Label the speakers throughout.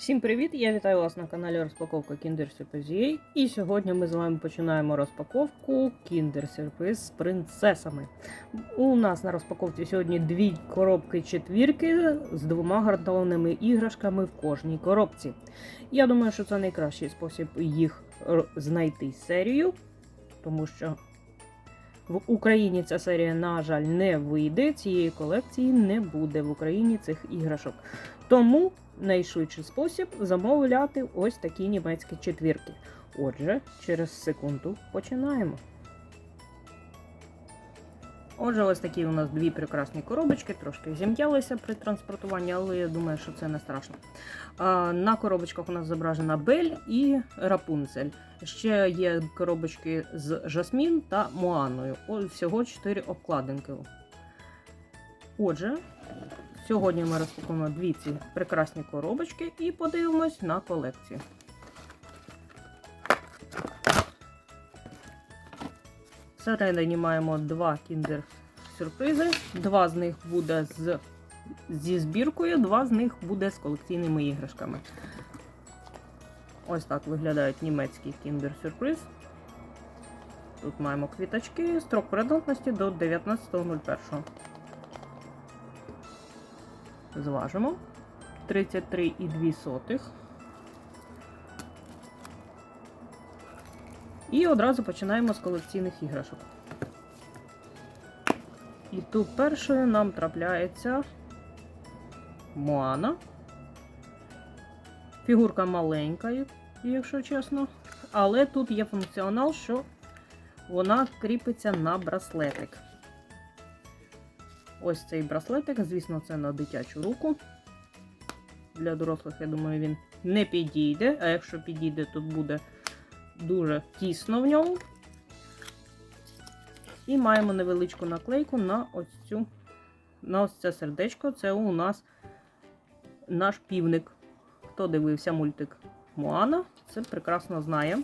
Speaker 1: Всім привіт! Я вітаю вас на каналі Розпаковка Kinder Surprise І сьогодні ми з вами починаємо розпаковку Kinder Surprise з принцесами. У нас на розпаковці сьогодні дві коробки четвірки з двома гартованими іграшками в кожній коробці. Я думаю, що це найкращий спосіб їх знайти серію, тому що в Україні ця серія, на жаль, не вийде. Цієї колекції не буде в Україні цих іграшок. Тому найшвидший спосіб замовляти ось такі німецькі четвірки. Отже, через секунду починаємо. Отже, ось такі у нас дві прекрасні коробочки, трошки зім'ялися при транспортуванні, але я думаю, що це не страшно. На коробочках у нас зображена Бель і Рапунцель. Ще є коробочки з Жасмін та Моаною. Всього 4 обкладинки. Отже, Сьогодні ми розпакуємо дві ці прекрасні коробочки і подивимось на колекцію. Всередині маємо два кіндер сюрпризи. Два з них буде з, зі збіркою, два з них буде з колекційними іграшками. Ось так виглядають німецький кіндер сюрприз. Тут маємо квіточки, строк придатності до 19.01. Зважимо 33,2. І одразу починаємо з колекційних іграшок. І тут першою нам трапляється Моана. Фігурка маленька, якщо чесно. Але тут є функціонал, що вона кріпиться на браслетик. Ось цей браслетик, звісно, це на дитячу руку. Для дорослих, я думаю, він не підійде, а якщо підійде, то буде дуже тісно в ньому. І маємо невеличку наклейку на ось цю, на ось це сердечко. Це у нас наш півник. Хто дивився мультик Моана, це прекрасно знає.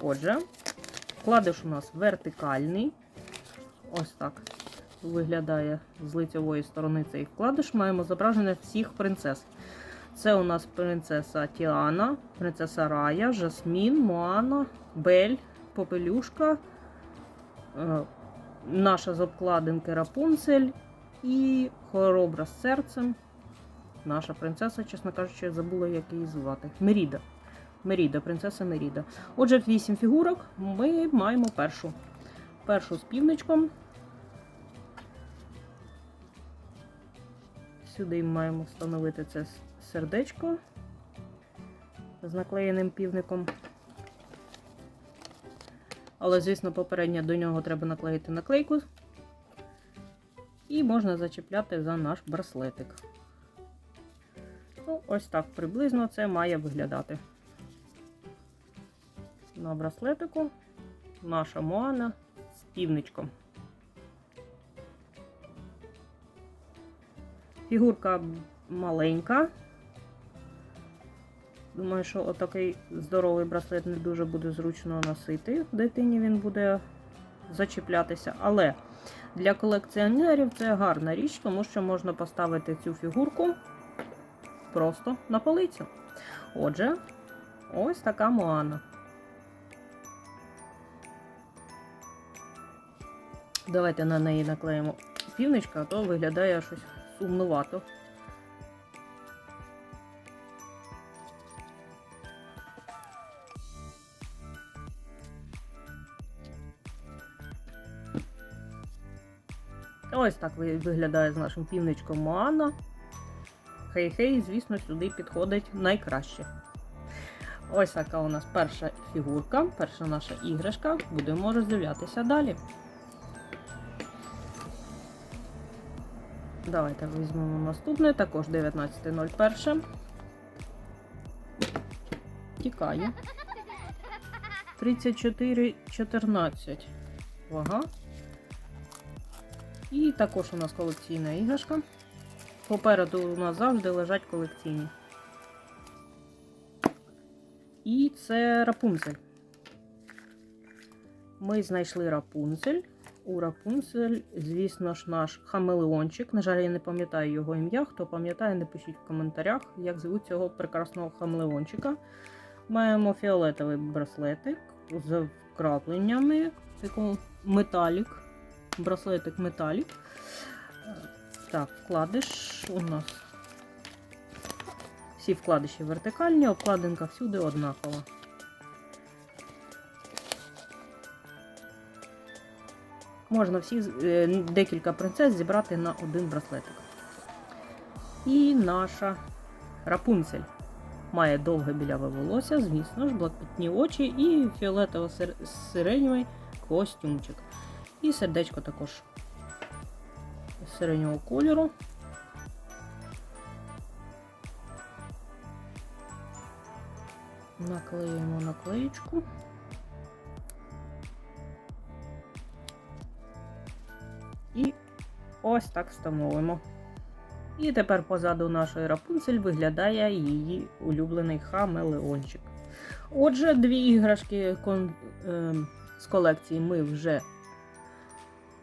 Speaker 1: Отже, вкладиш у нас вертикальний. Ось так виглядає з лицевої сторони цей вкладиш. Маємо зображення всіх принцес. Це у нас принцеса Тіана, принцеса Рая, Жасмін, Моана, Бель, Попелюшка, е, наша з обкладинки Рапунцель і Хоробра з серцем. Наша принцеса, чесно кажучи, забула, як її звати. Меріда. Меріда, принцеса Меріда. Отже, вісім фігурок. Ми маємо першу. Першу з півничком. Сюди маємо встановити це сердечко з наклеєним півником. Але, звісно, попередньо до нього треба наклеїти наклейку. І можна зачіпляти за наш браслетик. Ну, ось так приблизно це має виглядати. На браслетику наша Моана з півничком. Фігурка маленька. Думаю, що отакий здоровий браслет не дуже буде зручно носити. Дитині він буде зачіплятися. Але для колекціонерів це гарна річ, тому що можна поставити цю фігурку просто на полицю. Отже, ось така Моана. Давайте на неї наклеїмо півничка, а то виглядає щось сумнувато. Ось так виглядає з нашим півничком Моана. Хей-хей, звісно, сюди підходить найкраще. Ось така у нас перша фігурка, перша наша іграшка. Будемо роздивлятися далі. Давайте візьмемо наступне, також 19.01. Тікає. 34.14. Вага. І також у нас колекційна іграшка. Попереду у нас завжди лежать колекційні. І це Рапунцель. Ми знайшли Рапунцель. У Рапунцель, звісно ж, наш хамелеончик. На жаль, я не пам'ятаю його ім'я. Хто пам'ятає, напишіть в коментарях, як звуть цього прекрасного хамелеончика. Маємо фіолетовий браслетик з вкрапленнями, такий металік. Браслетик металік. Так, вкладиш у нас. Всі вкладиші вертикальні, обкладинка всюди однакова. Можна всі е, декілька принцес зібрати на один браслетик. І наша рапунцель має довге біляве волосся, звісно ж, блакитні очі і фіолетово-сиреневий костюмчик. І сердечко також сиренього кольору. Наклеїмо наклеєчку. Ось так встановимо. І тепер позаду нашої рапунцель виглядає її улюблений хамелеончик. Отже, дві іграшки кон- е, з колекції ми вже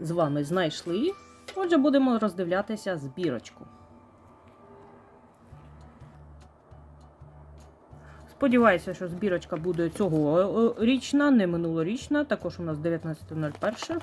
Speaker 1: з вами знайшли. Отже, будемо роздивлятися збірочку. Сподіваюся, що збірочка буде цьогорічна, не минулорічна. Також у нас 19.01.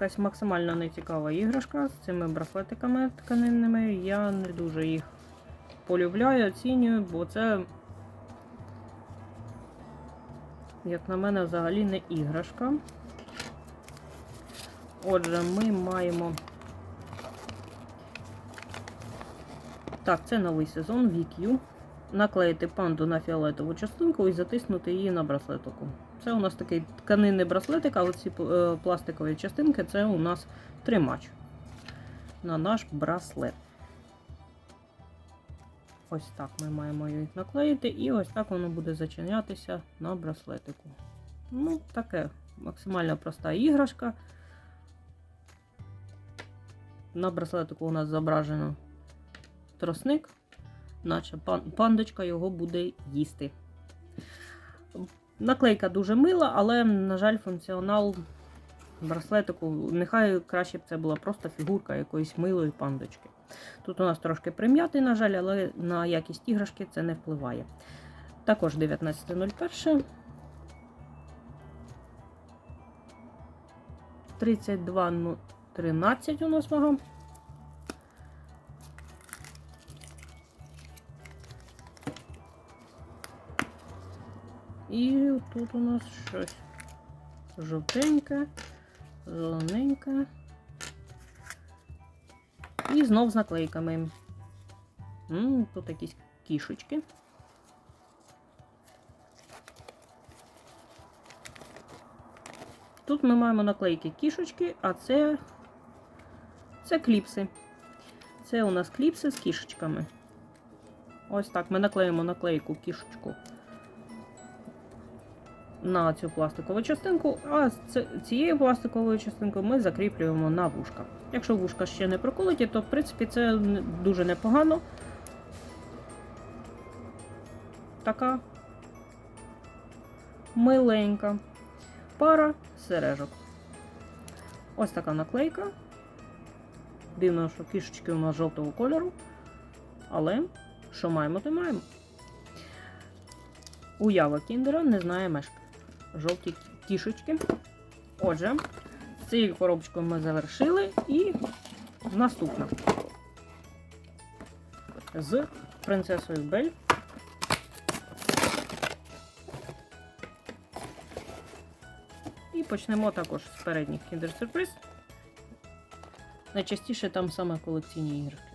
Speaker 1: Якась максимально нецікава іграшка з цими браслетиками тканинними. Я не дуже їх полюбляю, оцінюю, бо це, як на мене, взагалі не іграшка. Отже, ми маємо. Так, це новий сезон VQ. Наклеїти панду на фіолетову частинку і затиснути її на браслетику. Це у нас такий тканинний браслетик, а оці е, пластикові частинки це у нас тримач на наш браслет. Ось так ми маємо їх наклеїти, і ось так воно буде зачинятися на браслетику. Ну, таке максимально проста іграшка. На браслетику у нас зображено тросник, наче пандочка його буде їсти. Наклейка дуже мила, але, на жаль, функціонал браслетику, нехай краще б це була просто фігурка якоїсь милої пандочки. Тут у нас трошки прим'ятий, на жаль, але на якість іграшки це не впливає. Також 19.01. 32.13 у нас вага. І тут у нас щось жовтеньке, зелененьке. І знов з наклейками. Тут якісь кішечки. Тут ми маємо наклейки кішечки, а це, це кліпси. Це у нас кліпси з кішечками. Ось так ми наклеїмо наклейку кішечку на цю пластикову частинку, а цією пластиковою частинкою ми закріплюємо на вушка. Якщо вушка ще не проколоті, то в принципі це дуже непогано. Така миленька пара сережок. Ось така наклейка. Дивно, що кішечки у нас жовтого кольору. Але що маємо, то маємо. Уява кіндера не знає мешки. Жовті кішечки. Отже, з цією коробочкою ми завершили і наступна. З принцесою Бель. І почнемо також з передніх Kinder Surprise. Найчастіше там саме колекційні іграшки.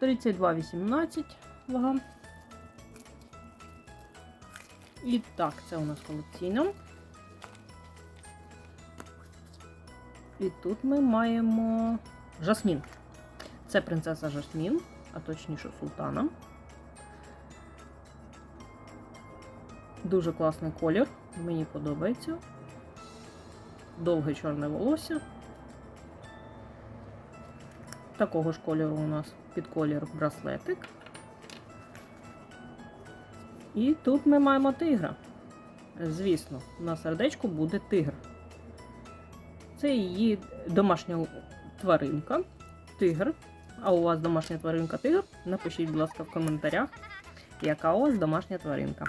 Speaker 1: 32,18 вага. І так, це у нас колекційно. І тут ми маємо Жасмін. Це принцеса Жасмін, а точніше султана. Дуже класний колір, мені подобається. Довге чорне волосся. такого ж кольору у нас під колір браслетик. І тут ми маємо тигра. Звісно, на сердечку буде тигр. Це її домашня тваринка, тигр. А у вас домашня тваринка тигр? Напишіть, будь ласка, в коментарях, яка у вас домашня тваринка.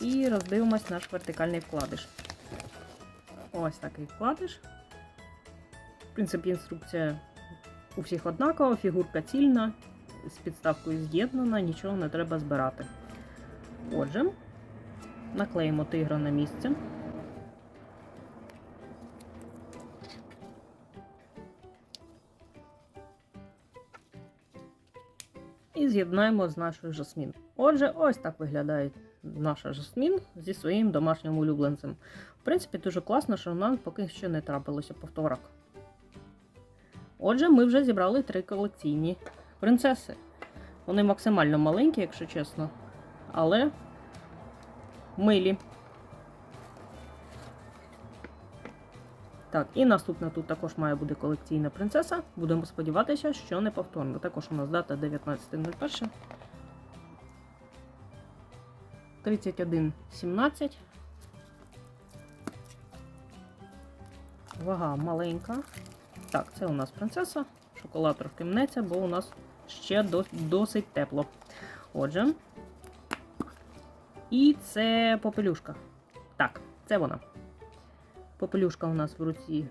Speaker 1: І роздивимось наш вертикальний вкладиш. Ось такий вкладиш. В принципі, інструкція у всіх однакова, фігурка цільна, з підставкою з'єднана, нічого не треба збирати. Отже, наклеїмо тигра на місце. І з'єднаємо з нашою жасмін. Отже, ось так виглядає наша жасмін зі своїм домашнім улюбленцем. В принципі, дуже класно, що в нас поки що не трапилося повторок. Отже, ми вже зібрали три колекційні принцеси. Вони максимально маленькі, якщо чесно, але милі. Так, і наступна тут також має бути колекційна принцеса. Будемо сподіватися, що не повторно. Також у нас дата 19.01. 31.17. Вага маленька. Так, це у нас принцеса. Шоколад трошки мнеться, бо у нас ще досить тепло. Отже. І це попелюшка. Так, це вона. Попелюшка у нас в руці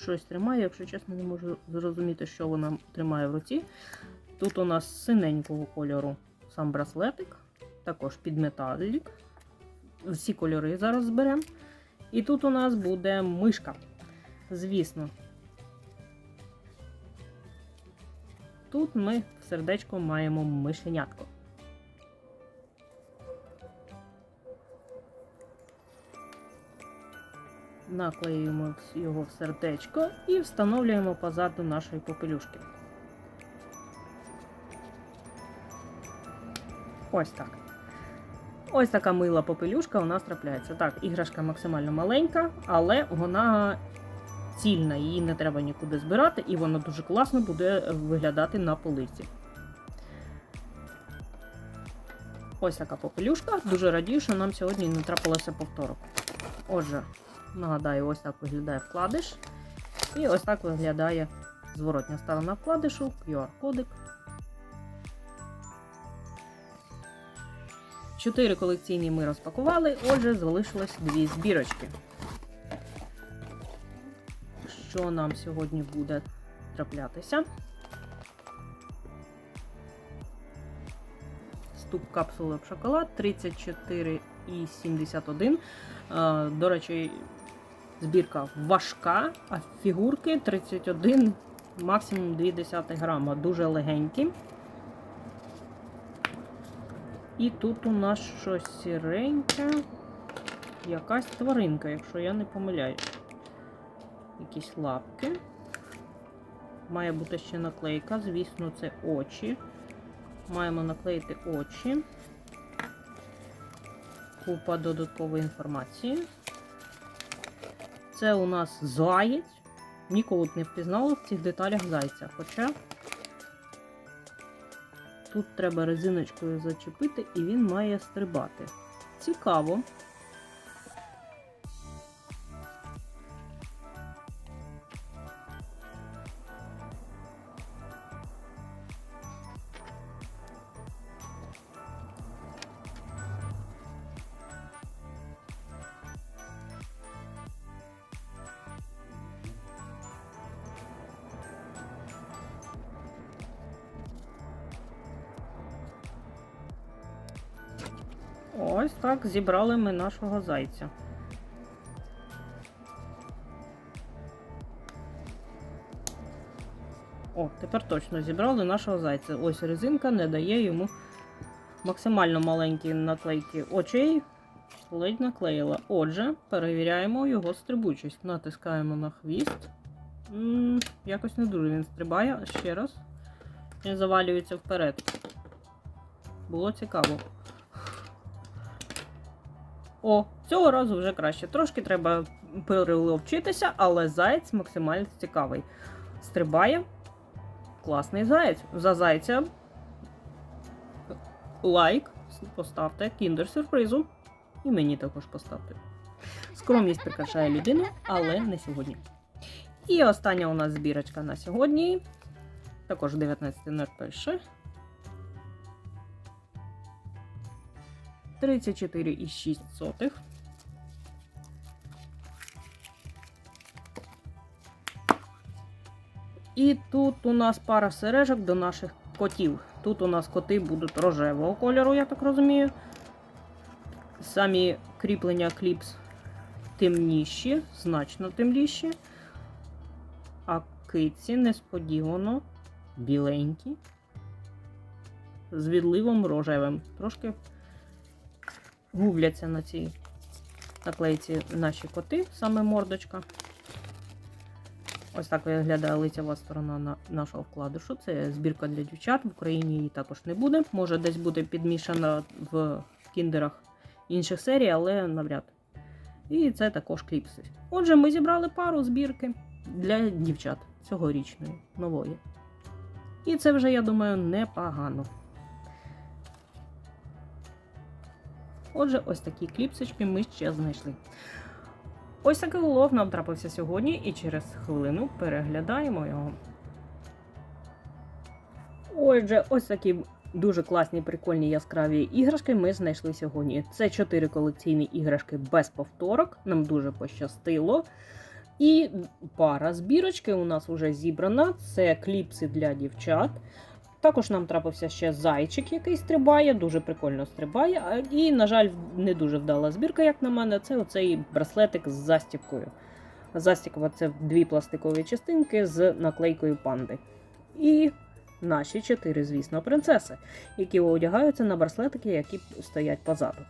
Speaker 1: щось тримає, якщо чесно, не можу зрозуміти, що вона тримає в руці. Тут у нас синенького кольору сам браслетик, також підметалік. Всі кольори зараз зберемо. І тут у нас буде мишка. Звісно. Тут ми в сердечко маємо мишенятко. Наклеюємо його в сердечко і встановлюємо позаду нашої попелюшки. Ось так. Ось така мила попелюшка у нас трапляється. Так, іграшка максимально маленька, але вона цільна, її не треба нікуди збирати, і вона дуже класно буде виглядати на полиці. Ось така попелюшка. Дуже радію, що нам сьогодні не трапилося повторок. Отже, нагадаю, ось так виглядає вкладиш. І ось так виглядає зворотня сторона вкладишу, QR-кодик. Чотири колекційні ми розпакували, отже, залишилось дві збірочки. Що нам сьогодні буде траплятися? Ступ капсули в шоколад 34,71. Е, До речі, збірка важка, а фігурки 31, максимум 0,2 грама. Дуже легенькі. І тут у нас щось сіреньке. Якась тваринка, якщо я не помиляюсь. Якісь лапки. Має бути ще наклейка, звісно, це очі. Маємо наклеїти очі. Купа додаткової інформації. Це у нас заєць. Ніколи б не впізнала в цих деталях зайця. Хоча тут треба резиночкою зачепити і він має стрибати. Цікаво. Так зібрали ми нашого зайця. О, тепер точно зібрали нашого зайця. Ось резинка не дає йому максимально маленькі наклейки очей. Ледь наклеїла. Отже, перевіряємо його стрибучість. Натискаємо на хвіст. М -м, якось не дуже він стрибає. Ще раз. Він завалюється вперед. Було цікаво. О, цього разу вже краще. Трошки треба переловчитися, але заєць максимально цікавий. Стрибає. Класний заєць. За зайця лайк поставте кіндер сюрпризу. І мені також поставте. Скромність прикрашає людину, але не сьогодні. І остання у нас збірочка на сьогодні. Також 19.01. 34,6. І тут у нас пара сережок до наших котів. Тут у нас коти будуть рожевого кольору, я так розумію. Самі кріплення кліпс темніші, значно темніші. А киці несподівано біленькі. З відливом рожевим. Трошки губляться на цій наклейці наші коти, саме мордочка. Ось так виглядає лицева сторона нашого вкладишу. Це збірка для дівчат. В Україні її також не буде. Може десь буде підмішана в кіндерах інших серій, але навряд. І це також кліпси. Отже, ми зібрали пару збірки для дівчат цьогорічної, нової. І це вже, я думаю, непогано. Отже, ось такі кліпсочки ми ще знайшли. Ось такий улов нам трапився сьогодні, і через хвилину переглядаємо його. Отже, ось такі дуже класні, прикольні яскраві іграшки ми знайшли сьогодні. Це чотири колекційні іграшки без повторок. Нам дуже пощастило. І пара збірочки у нас вже зібрана. Це кліпси для дівчат. Також нам трапився ще зайчик, який стрибає, дуже прикольно стрибає. І, на жаль, не дуже вдала збірка, як на мене, це оцей браслетик з застіпкою. Застіпка це дві пластикові частинки з наклейкою панди. І наші чотири, звісно, принцеси, які одягаються на браслетики, які стоять позаду.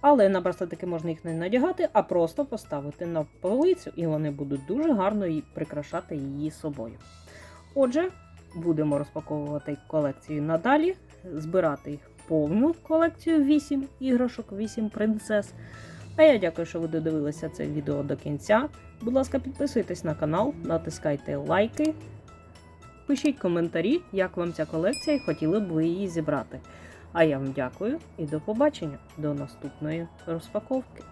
Speaker 1: Але на браслетики можна їх не надягати, а просто поставити на полицю, і вони будуть дуже гарно прикрашати її собою. Отже, будемо розпаковувати колекцію надалі, збирати повну колекцію 8 іграшок, 8 принцес. А я дякую, що ви додивилися це відео до кінця. Будь ласка, підписуйтесь на канал, натискайте лайки, пишіть коментарі, як вам ця колекція і хотіли б ви її зібрати. А я вам дякую і до побачення до наступної розпаковки.